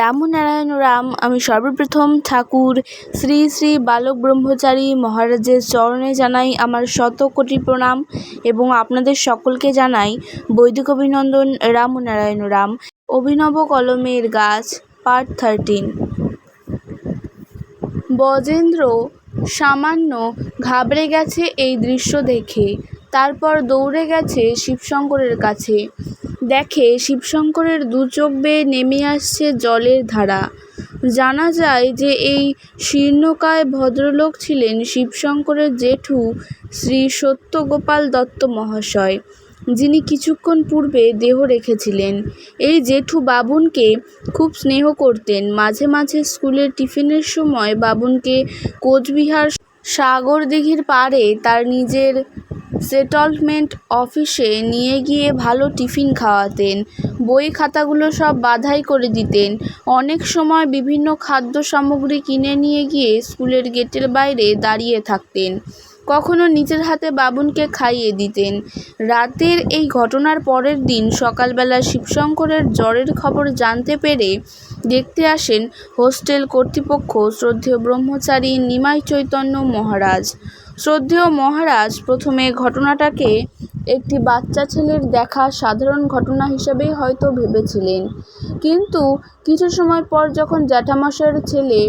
রামনারায়ণ রাম, আমি সর্বপ্রথম ঠাকুর, শ্রী শ্রী বালক ব্রহ্মচারী মহারাজের চরণে জানাই আমার শত কোটি প্রণাম এবং আপনাদের সকলকে জানাই বৈদিক অভিনন্দন রামনারায়ণ রাম। অভিনব কলমের গাছ পার্ট থার্টিন বজেন্দ্র সামান্য ঘাবড়ে গেছে এই দৃশ্য দেখে, তারপর দৌড়ে গেছে শিবশঙ্করের কাছে। দেখে শিবশঙ্করের দু চোখ বেয়ে নেমে আসছে জলের ধারা। জানা যায় যে এই শীর্ণকায় ভদ্রলোক ছিলেন শিবশঙ্করের জেঠু শ্রী সত্যগোপাল দত্ত মহাশয়, যিনি কিছুক্ষণ পূর্বে দেহ রেখেছিলেন। এই জেঠু বাবুনকে খুব স্নেহ করতেন। মাঝে মাঝে স্কুলের টিফিনের সময় বাবুনকে কোচবিহার সাগরদিঘির পাড়ে তার নিজের সেটলমেন্ট অফিসে নিয়ে গিয়ে ভালো টিফিন খাওয়াতেন। বই খাতাগুলো সব বাধাই করে দিতেন। অনেক সময় বিভিন্ন খাদ্য সামগ্রী কিনে নিয়ে গিয়ে স্কুলের গেটের বাইরে দাঁড়িয়ে থাকতেন। কখনো নিজের হাতে বাবুনকে খাইয়ে দিতেন। রাতের এই ঘটনার পরের দিন সকালবেলা শিবশঙ্করের জ্বরের খবর জানতে পেরে দেখতে আসেন হোস্টেল কর্তৃপক্ষ শ্রদ্ধেয় ব্রহ্মচারী নিমাই চৈতন্য মহারাজ। শ্রদ্ধেয় মহারাজ প্রথমে ঘটনাটাকে একটি বাচ্চা ছেলের দেখা সাধারণ ঘটনা হিসেবেই হয়তো ভেবেছিলেন। কিন্তু কিছু সময় পর যখন জ্যাঠামশাইয়ের ছেলে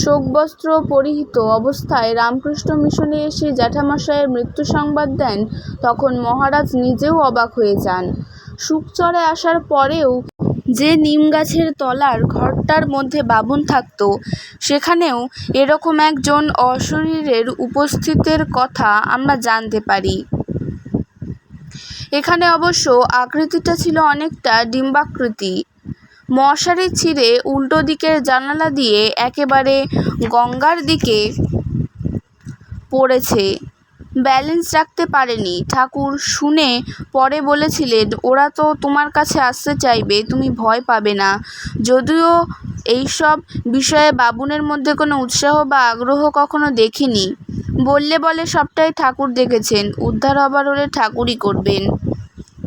শোকবস্ত্র পরিহিত অবস্থায় রামকৃষ্ণ মিশনে এসে জ্যাঠামশাইয়ের মৃত্যু সংবাদ দেন, তখন মহারাজ নিজেও অবাক হয়ে যান। সুখচরে আসার পরেও যে নিম গাছের তলার ঘরটার মধ্যে বাবুন থাকত, সেখানেও এরকম একজন অশরীরের উপস্থিতের কথা আমরা জানতে পারি। এখানে অবশ্য আকৃতিটা ছিল অনেকটা ডিম্বাকৃতি। মশারি ছিঁড়ে উল্টো দিকের জানালা দিয়ে একেবারে গঙ্গার দিকে পড়েছে। ব্যালেন্স রাখতে পারেনি। ঠাকুর শুনে পরে বলেছিলেন, ওরা তো তোমার কাছে আসতে চাইবে, তুমি ভয় পাবে না। যদিও এইসব বিষয়ে বাবুনের মধ্যে কোনো উৎসাহ বা আগ্রহ কখনো দেখিনি। বললে বলে সবটাই ঠাকুর দেখেছেন। উদ্ধার হবার হলে ঠাকুরই করবেন।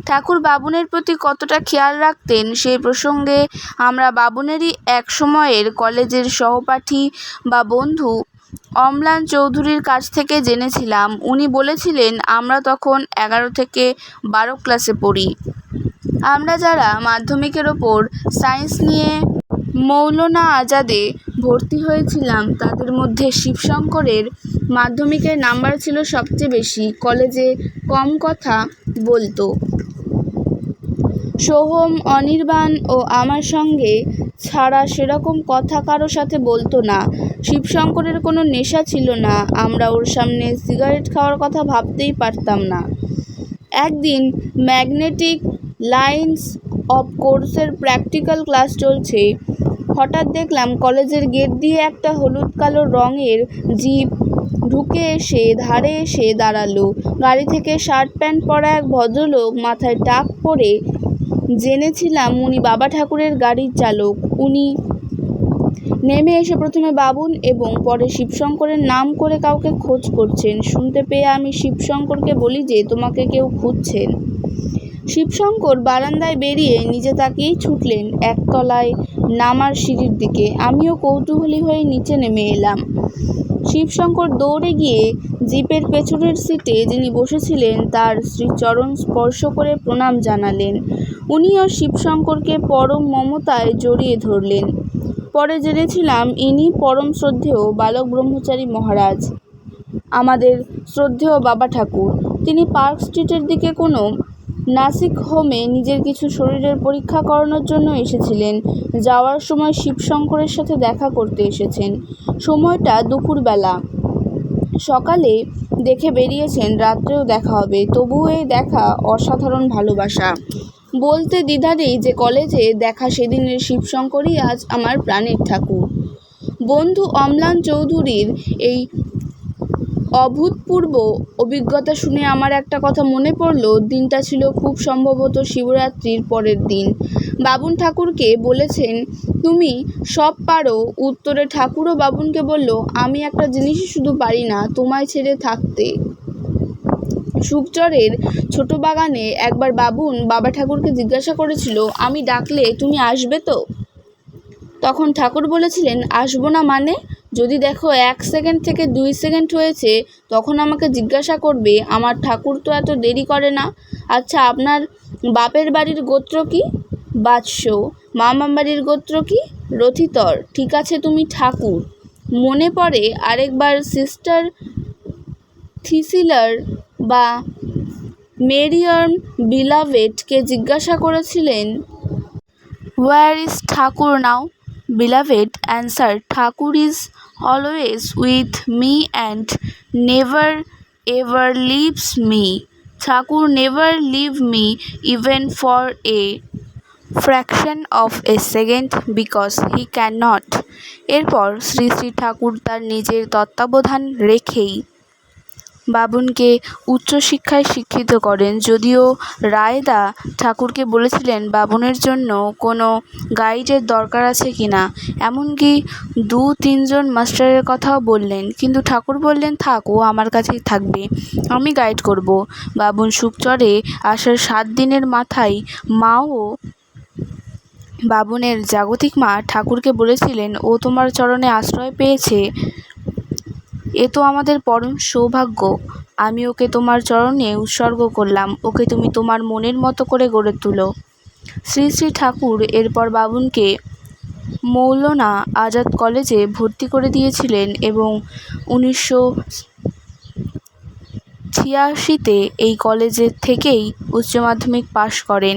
ঠাকুর বাবুনের প্রতি কতটা খেয়াল রাখতেন সেই প্রসঙ্গে আমরা বাবুনেরই এক সময়ের কলেজের সহপাঠী বা বন্ধু অম্লান চৌধুরীর কাছ থেকে জেনেছিলাম। উনি বলেছিলেন, আমরা তখন এগারো থেকে বারো ক্লাসে পড়ি। আমরা যারা মাধ্যমিকের ওপর সায়েন্স নিয়ে মৌলনা আজাদে ভর্তি হয়েছিলাম, তাদের মধ্যে শিবশঙ্করের মাধ্যমিকের নাম্বার ছিল সবচেয়ে বেশি। কলেজে কম কথা বলতো। সোহম অনির্বাণ ও আমার সঙ্গে ছাড়া সেরকম কথা কারও সাথে বলতো না। শিবশঙ্করের কোনো নেশা ছিল না। আমরা ওর সামনে সিগারেট খাওয়ার কথা ভাবতেই পারতাম না। একদিন ম্যাগনেটিক লাইন্স অফ কোর্সের প্র্যাকটিক্যাল ক্লাস চলছে। হঠাৎ দেখলাম কলেজের গেট দিয়ে একটা হলুদ কালো রঙের জিপ ঢুকে এসে ধারে এসে দাঁড়াল। গাড়ি থেকে শার্ট প্যান্ট পরা এক ভদ্রলোক মাথায় টাক পরে জেনেছিলাম উনি বাবা ঠাকুরের গাড়ির চালক। উনি নেমে এসে প্রথমে বাবুন এবং পরে শিবশঙ্করের নাম করে কাউকে খোঁজ করছেন। শুনতে পেয়ে আমি শিবশঙ্করকে বলি যে, তোমাকে কেউ খুঁজছেন? শিবশঙ্কর বারান্দায় বেরিয়ে নিজে তাকিয়েই ছুটলেন একতলায় নামার সিঁড়ির দিকে। আমিও কৌতূহলী হয়ে নিচে নেমে এলাম। শিবশঙ্কর দৌড়ে গিয়ে জিপের পেছনের সিটে যিনি বসেছিলেন, তার শ্রীচরণ স্পর্শ করে প্রণাম জানালেন। উনিও শিবশঙ্করকে পরম মমতায় জড়িয়ে ধরলেন। পরে জেনেছিলাম ইনি পরম শ্রদ্ধেয় বালক ব্রহ্মচারী মহারাজ। আমাদের শ্রদ্ধেয় বাবা ঠাকুর, তিনি পার্ক স্ট্রিটের দিকে কোনো নাসিক হোমে নিজের কিছু শরীরের পরীক্ষা করানোর জন্য এসেছিলেন। যাওয়ার সময় শিবশঙ্করের সাথে দেখা করতে এসেছেন। সময়টা দুপুরবেলা। সকালে দেখে বেরিয়েছেন, রাত্রেও দেখা হবে। তবুও এই দেখা অসাধারণ ভালোবাসা। বলতে দ্বিধা নেই যে কলেজে দেখা সেদিনের শিবশঙ্করই আজ আমার প্রাণের ঠাকুর। বন্ধু অম্লান চৌধুরীর এই অভূতপূর্ব অভিজ্ঞতা শুনে আমার একটা কথা মনে পড়ল। দিনটা ছিল খুব সম্ভবত শিবরাত্রির পরের দিন। বাবুন ঠাকুরকে বলেছেন, তুমি সব পারো। উত্তরে ঠাকুরও বাবুনকে বলল, আমি একটা জিনিসই শুধু পারি না, তোমায় ছেড়ে থাকতে। সুখচরের ছোট বাগানে একবার বাবুন বাবা ঠাকুরকে জিজ্ঞাসা করেছিল, আমি ডাকলে তুমি আসবে তো? তখন ঠাকুর বলেছিলেন, আসব না মানে? যদি দেখো এক সেকেন্ড থেকে দুই সেকেন্ড হয়েছে, তখন আমাকে জিজ্ঞাসা করবে, আমার ঠাকুর তো এত দেরি করে না? আচ্ছা আপনার বাপের বাড়ির গোত্র কি? বাৎস মামার বাড়ির গোত্র কি? রথিতর, ঠিক আছে, তুমি ঠাকুর। মনে পড়ে আরেকবার সিস্টার থিসিলার বা মেরিয়ন বিলাভেটকে জিজ্ঞাসা করেছিলেন where is Thakur now বিলাভেট answer Thakur is always with me and never ever leaves me Thakur never leave me even for a fraction of a second because he can not এরপর শ্রী শ্রী ঠাকুর তার নিজের তত্ত্বাবধান রেখেই বাবুনকে উচ্চশিক্ষায় শিক্ষিত করেন। যদিও রায়দা ঠাকুরকে বলেছিলেন, বাবুনের জন্য কোনো গাইডের দরকার আছে কি না? এমনকি দু তিনজন মাস্টারের কথাও বললেন। কিন্তু ঠাকুর বললেন, থাক, ও আমার কাছেই থাকবে, আমি গাইড করব। বাবুন সুখচরে আসার সাত দিনের মাথায় মাও বাবুনের জাগতিক মা ঠাকুরকে বলেছিলেন, ও তোমার চরণে আশ্রয় পেয়েছে। এ তো আমাদের পরম সৌভাগ্য। আমি ওকে তোমার চরণে উৎসর্গ করলাম। ওকে তুমি তোমার মনের মতো করে গড়ে তুলো। শ্রী শ্রী ঠাকুর এরপর বাবুনকে মৌলানা আজাদ কলেজে ভর্তি করে দিয়েছিলেন এবং উনিশশো ছিয়াশিতে এই কলেজের থেকেই উচ্চ মাধ্যমিক পাশ করেন।